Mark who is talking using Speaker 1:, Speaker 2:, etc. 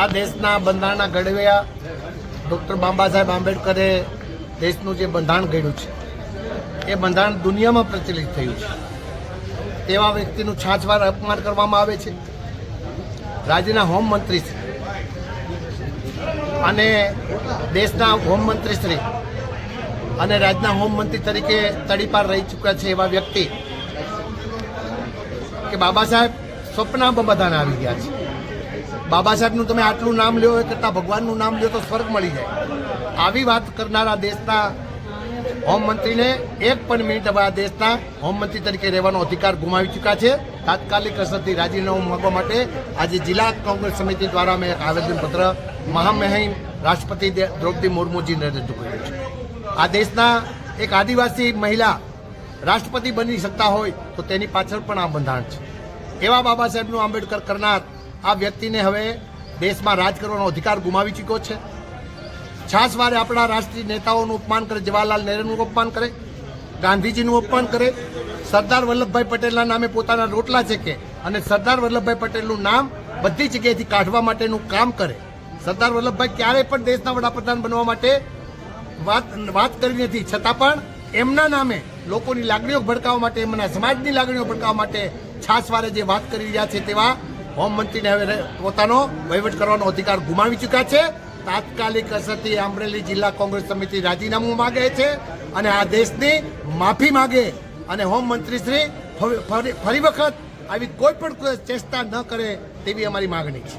Speaker 1: આ દેશના બંધારણના ઘડવ્યા ડૉક્ટર બાબા સાહેબ આંબેડકરે દેશનું જે બંધારણ ઘડ્યું છે, એ બંધારણ દુનિયામાં પ્રચલિત થયું છે. તેવા વ્યક્તિનું છાછવાર અપમાન કરવામાં આવે છે. રાજ્યના હોમ મંત્રી શ્રી અને દેશના હોમ મંત્રી શ્રી અને રાજ્યના હોમ મંત્રી તરીકે તડીપાર રહી ચૂક્યા છે એવા વ્યક્તિ કે બાબા સાહેબ સ્વપ્નમાં બધાને આવી ગયા છે. બાબા સાહેબનું તમે આટલું નામ લ્યો, એ કરતાં ભગવાનનું નામ લ્યો તો સ્વર્ગ મળી જાય. આવી વાત કરનારા દેશના હોમમંત્રીને એક પણ મિનિટ હવે આ દેશના હોમમંત્રી તરીકે રહેવાનો અધિકાર ગુમાવી ચૂક્યા છે. તાત્કાલિક અસરથી રાજીનામું માંગવા માટે આજે જિલ્લા કોંગ્રેસ સમિતિ દ્વારા મેં આવેદનપત્ર મહામહિમ રાષ્ટ્રપતિ દ્રૌપદી મુર્મુજીને રજૂ કર્યું છે. આ દેશના એક આદિવાસી મહિલા રાષ્ટ્રપતિ બની શકતા હોય તો તેની પાછળ પણ આ બંધારણ છે. એવા બાબા સાહેબનું આંબેડકર કરનાર આ વ્યક્તિને હવે દેશમાં રાજ કરવાનો અધિકાર ગુમાવી ચૂક્યો છે. છાસવારે આપણા રાષ્ટ્રીય નેતાઓનું અપમાન કરે, જવાહરલાલ નહેરુનું અપમાન કરે, ગાંધીજીનું અપમાન કરે. સરદાર વલ્લભભાઈ પટેલના નામે પોતાના રોટલા છે અને સરદાર વલ્લભભાઈ પટેલનું નામ બધી જગ્યાએથી કાઢવા માટેનું કામ કરે. સરદાર વલ્લભભાઈ ક્યારેય પણ દેશના વડાપ્રધાન બનવા માટે વાત વાત કરી નથી. છતાં પણ એમના નામે લોકોની લાગણીઓ ભડકાવવા માટે, એમના સમાજની લાગણીઓ ભડકાવવા માટે છાસવારે જે વાત કરી રહ્યા છે તેવા હોમમંત્રીને હવે પોતાનો વહીવટ કરવાનો અધિકાર ગુમાવી ચૂક્યા છે. તાત્કાલિક અસરથી અમરેલી જિલ્લા કોંગ્રેસ સમિતિ રાજીનામું માગે છે અને આ દેશની માફી માગે. અને હોમમંત્રી શ્રી ફરી ફરી વખત આવી કોઈ પણ ચેષ્ટા ન કરે તેવી અમારી માગણી છે.